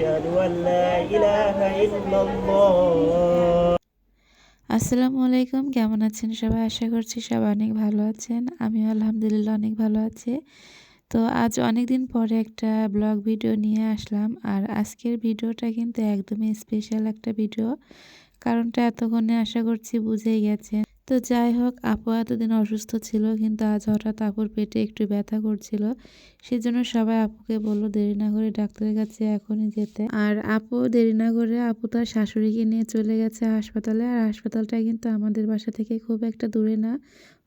أشهد أن لا إله إلا الله আসসালামু আলাইকুম কেমন আছেন সবাই আশা করছি সবাই অনেক ভালো আছেন আমিও আলহামদুলিল্লাহ অনেক ভালো আছি তো আজ অনেক দিন পরে একটা ব্লগ ভিডিও নিয়ে আসলাম আর আজকের ভিডিওটা কিন্তু একদমই স্পেশাল একটা ভিডিও কারণটা এতক্ষণে আশা করছি বুঝেই গেছেন তো যাই হোক, আপু এতদিন অসুস্থ ছিল, কিন্তু আজ হঠাৎ আপুর পেটে একটু ব্যথা করছিল। সেজন্য সবাই আপুকে বলল, দেরি না করে ডাক্তারের কাছে এখনই যেতে। আর আপু দেরি না করে, আপু তার শাশুড়িকে নিয়ে চলে গেছে হাসপাতালে। আর হাসপাতালটা কিন্তু আমাদের বাসা থেকে খুব একটা দূরে না।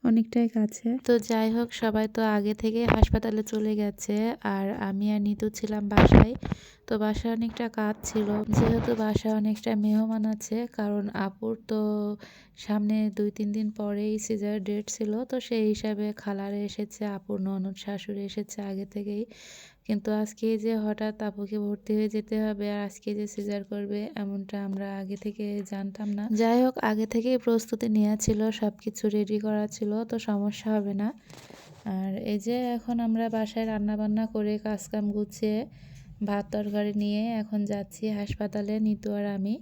অনেকটাই কাছে। তো যাই হোক, সবাই তো আগে থেকে হাসপাতালে চলে গেছে আর আমি আর নিতু ছিলাম বাসায়। তো বাসায় অনেকটা কাজ ছিল। যেহেতু বাসায় অনেকটা মেহমান আছে, কারণ আপুর তো সামনে দুই, তিন দিন পরেই সিজার ডেট ছিল। তো সেই হিসাবে খালারে এসেছে, আপুর ননদ শাশুড়ি এসেছে আগে থেকেই। কিন্তু আজকে যে হঠাৎ আপুকে ভর্তি হয়ে যেতে হবে আর আজকে যে সিজার করবে এমনটা আমরা আগে থেকে জানতাম না। যাই হোক, আগে থেকেই প্রস্তুতি নেওয়া ছিল সব কিছু রেডি করা ছিল, তো সমস্যা হবে না। আর এই যে এখন আমরা বাসায় রান্না বান্না করে কাজকাম গুছিয়ে ভাত তরকারি নিয়ে এখন যাচ্ছি হাসপাতালে, নিতু আর আমি।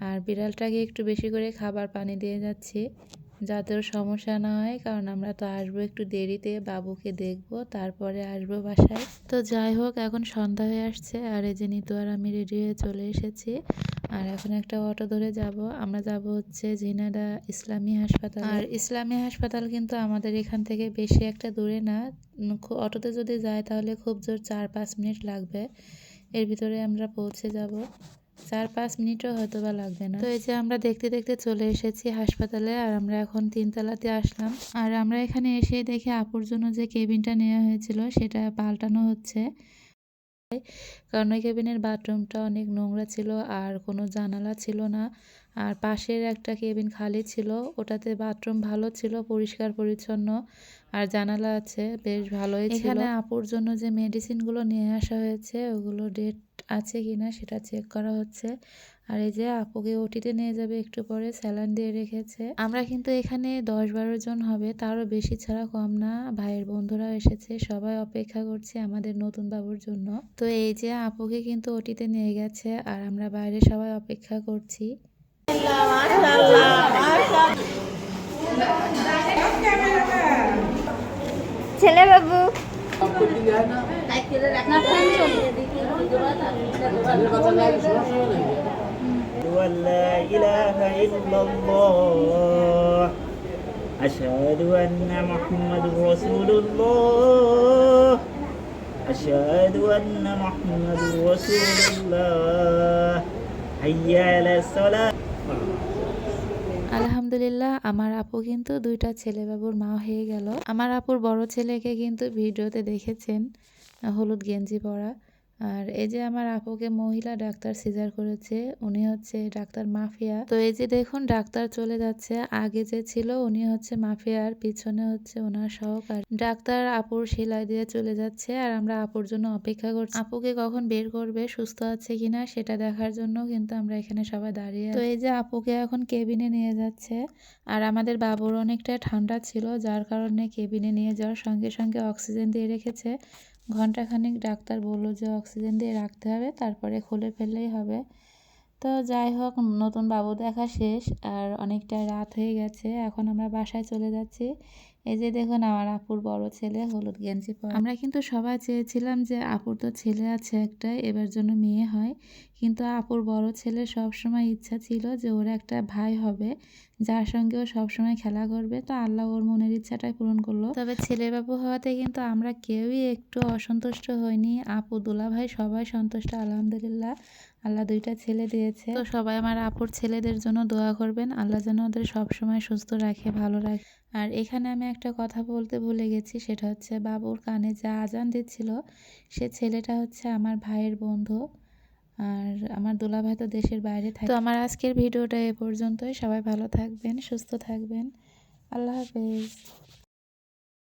আর বিড়ালটাকে একটু বেশি করে খাবার পানি দিয়ে যাচ্ছি। যাতে সমস্যা না হয়, কারণ আমরা তো আসব একটু দেরিতে, বাবুকে দেখব, তারপরে আসব বাসায়। তো যাই হোক, এখন সন্ধ্যা হয়ে আসছে, আর এই যে নিতু আর আমি রেডি হয়ে চলে এসেছি। আর এখন একটা অটো ধরে যাব। আমরা যাব হচ্ছে ঝিনাদা ইসলামী হাসপাতাল। আর ইসলামী হাসপাতাল কিন্তু আমাদের এখান থেকে বেশি একটা দূরে না। অটোতে যদি যাই তাহলে খুব জোর চার পাঁচ মিনিট লাগবে। এর ভিতরে আমরা পৌঁছে যাব। চার পাঁচ মিনিটও হয়তো বা লাগবে না। তো এই যে আমরা দেখতে দেখতে চলে এসেছি হাসপাতালে আর আমরা এখন তিনতলাতে আসলাম। আর আমরা এখানে এসে দেখি আপুর জন্য যে কেবিনটা নেওয়া হয়েছিল সেটা পাল্টানো হচ্ছে। কারণ ওই কেবিনের বাথরুমটা অনেক নোংরা ছিল আর কোনো জানালা ছিল না। আর পাশের একটা কেবিন খালি ছিল, ওটাতে বাথরুম ভালো ছিল, পরিষ্কার পরিচ্ছন্ন, আর জানালা আছে, বেশ ভালোই ছিল। এখানে আপুর জন্য যে মেডিসিনগুলো নিয়ে আসা হয়েছে, ওগুলো ডেট আছে কিনা সেটা চেক করা হচ্ছে। আর এই যে আপুকে ওটিতে নিয়ে যাবে একটু পরে স্যালান দিয়ে রেখেছে। আমরা কিন্তু এখানে দশ বারো জন হবে, তারও বেশি ছাড়া কম না। ভাইয়ের বন্ধুরা এসেছে, সবাই অপেক্ষা করছে আমাদের নতুন বাবুর জন্য। তো এই যে আপুকে কিন্তু ওটিতে নিয়ে গেছে, আর আমরা বাইরে সবাই অপেক্ষা করছি। ছেলে বাবু أشهد أن لا إله إلا الله أشهد أن محمد رسول الله أشهد أن محمد رسول الله حي على الصلاة আলহামদুলিল্লাহ, আমার আপু কিন্তু দুইটা ছেলে বাবুর মা হয়ে গেল। আমার আপুর বড় ছেলেকে কিন্তু ভিডিওতে দেখেছেন, হলুদ গেঞ্জি পরা। আর এই যে আমার আপুকে মহিলা ডাক্তার সিজার করেছে, উনি হচ্ছে ডাক্তার মাফিয়া। তো এই যে দেখুন, ডাক্তার চলে যাচ্ছে। আগে যে ছিল, উনি হচ্ছে মাফিয়ার, পিছনে হচ্ছে ওনার সহকার ডাক্তার আপুর সেলাই দিয়ে চলে যাচ্ছে আর আমরা আপুর জন্য অপেক্ষা করছি। আপুকে কখন বের করবে, সুস্থ আছে কিনা, সেটা দেখার জন্য কিন্তু আমরা এখানে সবাই দাঁড়িয়ে তো এই যে আপুকে এখন কেবিনে নিয়ে যাচ্ছে। আর আমাদের বাবুর অনেকটা ঠান্ডা ছিল, যার কারণে কেবিনে নিয়ে যাওয়ার সঙ্গে সঙ্গে অক্সিজেন দিয়ে রেখেছে। ঘন্টাখানিক ডাক্তার বলল যে অক্সিজেন দিয়ে রাখতে হবে, তারপরে খুলে ফেললেই হবে। তো যাই হোক, নতুন বাবু দেখা শেষ, আর অনেকটা রাত হয়ে গেছে, এখন আমরা বাসায় চলে যাচ্ছি। এই যে দেখুন আমার আপুর বড় ছেলে, হলুদ গেঞ্জি পরে। আমরা কিন্তু সবাই চেয়েছিলাম যে আপুর তো ছেলে আছে একটা এবার জন্য মেয়ে হয়। কিন্তু আপুর বড় ছেলে সব সময় ইচ্ছা ছিল যে ওর একটা ভাই হবে, যার সঙ্গে ও সবসময় খেলা করবে। তো আল্লাহ ওর মনের ইচ্ছাটাই পূরণ করল। তবে ছেলে বাবু হওয়াতে কিন্তু আমরা কেউই একটু অসন্তুষ্ট হইনি। আপু দুলা ভাই সবাই সন্তুষ্ট, আলহামদুলিল্লাহ। আল্লাহ দুইটা ছেলে দিয়েছে। তো সবাই আমার আপুর ছেলেদের জন্য দোয়া করবেন। আল্লাহ যেন ওদের সবসময় সুস্থ রাখে ভালো রাখে। আর এখানে আমি একটা কথা বলতে ভুলে গেছি সেটা হচ্ছে বাবুর কানে যা আজান দিচ্ছিল সে ছেলেটা হচ্ছে আমার ভাইয়ের বন্ধু। আর আমার দুলাভাই তো দেশের বাইরে থাকে। তো আমার আজকের ভিডিওটা এ পর্যন্তই। সবাই ভালো থাকবেন সুস্থ থাকবেন। আল্লাহ হাফেজ।